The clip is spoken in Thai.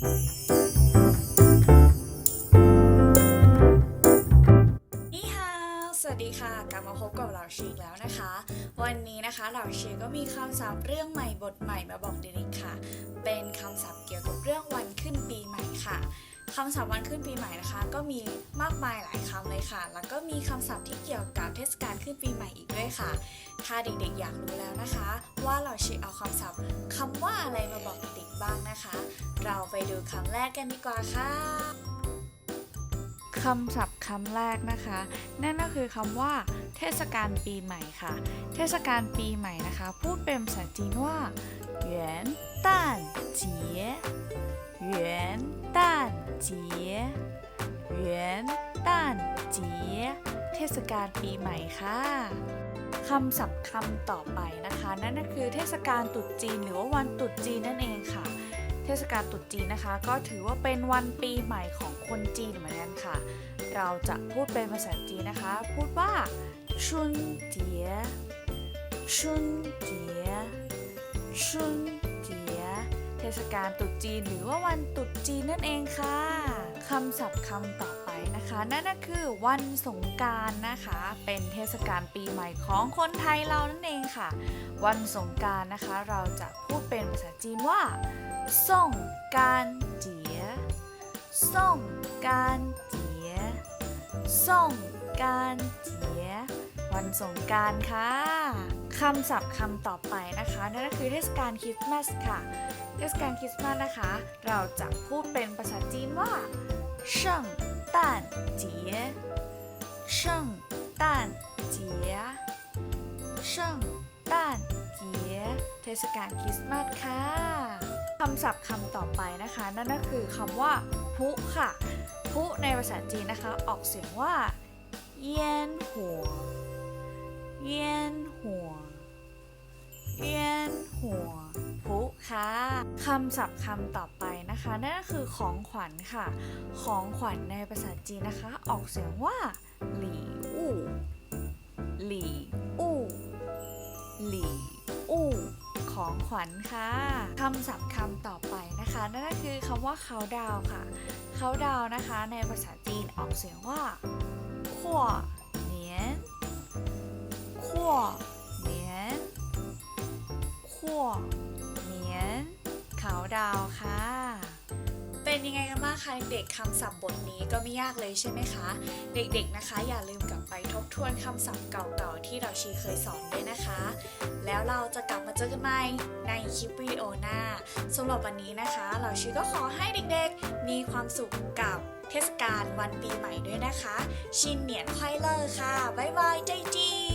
นี่ฮะสวัสดีค่ะ กลับมาพบกับเราชีอีกแล้วนะคะ วันนี้นะคะเราชีก็มีคำศัพท์เรื่องใหม่บทใหม่มาบอกเด็กๆค่ะ เป็นคำศัพท์เกี่ยวกับเรื่องวันขึ้นปีใหม่ค่ะ คำศัพท์วันขึ้นปีใหม่นะคะ ก็มีมากมายหลายคำเลยค่ะ แล้วก็มีคำศัพท์ที่เกี่ยวกับเทศกาลขึ้นปีใหม่อีกด้วยค่ะ ถ้าเด็กๆอยากรู้แล้วนะคะ ว่าเราชีเอาคำศัพท์คำว่าอะไรมาบอกเด็กบ้างนะคะ เราไปดูคำแรกกันดีกว่าค่ะคำศัพท์คำแรกนะคะ นั่นก็คือคำว่า เทศกาลปีใหม่ค่ะ เทศกาลปีใหม่นะคะ พูดเป็นภาษาจีนว่า วนต้านจียเทศกาลปีใหม่ค่ะคำศัพท์คำต่อไปนะคะ นั่นก็คือเทศกาลตรุษจีนหรือว่าวันตรุษจีนนั่นเองค่ะ เทศกาลตรุษจีนนะคะ ก็ถือว่าเป็นวันปีใหม่ของคนจีนเหมือนกันค่ะ เราจะพูดเป็นภาษาจีนนะคะ พูดว่าชุนเจียชุนเจียชุนเจียเทศกาลตรุษจีนหรือว่าวันตรุษจีนนั่นเองค่ะคำศัพท์คำต่อ นะคะ นั่นก็คือวันสงการนะคะ เป็นเทศกาลปีใหม่ของคนไทยเรานั่นเองค่ะ วันสงการนะคะ เราจะพูดเป็นภาษาจีนว่าส่งการเจียส่งการเจียส่งการเจียวันสงการค่ะคำศัพท์คำต่อไปนะคะนั่นก็คือเทศกาลคริสต์มาสค่ะ เทศกาลคริสต์มาสนะคะ เราจะพูดเป็นภาษาจีนว่า圣诞节圣诞节圣诞节เทศกาลคริสต์มาสค่ะ คำศัพท์คำต่อไปนะคะ นั่นก็คือคำว่าพุค่ะพุในภาษาจีนนะคะ ออกเสียงว่าเยียนหัวเยียนหัวเยียนหัวพุค่ะคำศัพท์คำต่อไป นะคะนั่นก็คือของขวัญค่ะ ของขวัญในภาษาจีนนะคะ ออกเสียงว่าหลี่อู่หลี่อู่หลี่อู่ของขวัญค่ะคำศัพท์คำต่อไปนะคะ นั่นก็คือคำว่าเขาดาวค่ะ เขาดาวนะคะ ในภาษาจีนออกเสียงว่าขั้วเหนียนขั้วเหนียนขั้วเหนียนเขาดาวค่ะ เป็นยังไงกันบ้างคะเด็กๆคำศัพท์บทนี้ก็ไม่ยากเลยใช่ไหมคะ เด็กๆนะคะ อย่าลืมกลับไปทบทวนคำศัพท์เก่าๆที่เราชีเคยสอนด้วยนะคะ แล้วเราจะกลับมาเจอกันใหม่ในคลิปวิดีโอหน้าสำหรับวันนี้นะคะ เราชีก็ขอให้เด็กๆ มีความสุขกับเทศกาลวันปีใหม่ด้วยนะคะ ชินเหนียนไควเลอร์ค่ะบ๊ายบายใจจี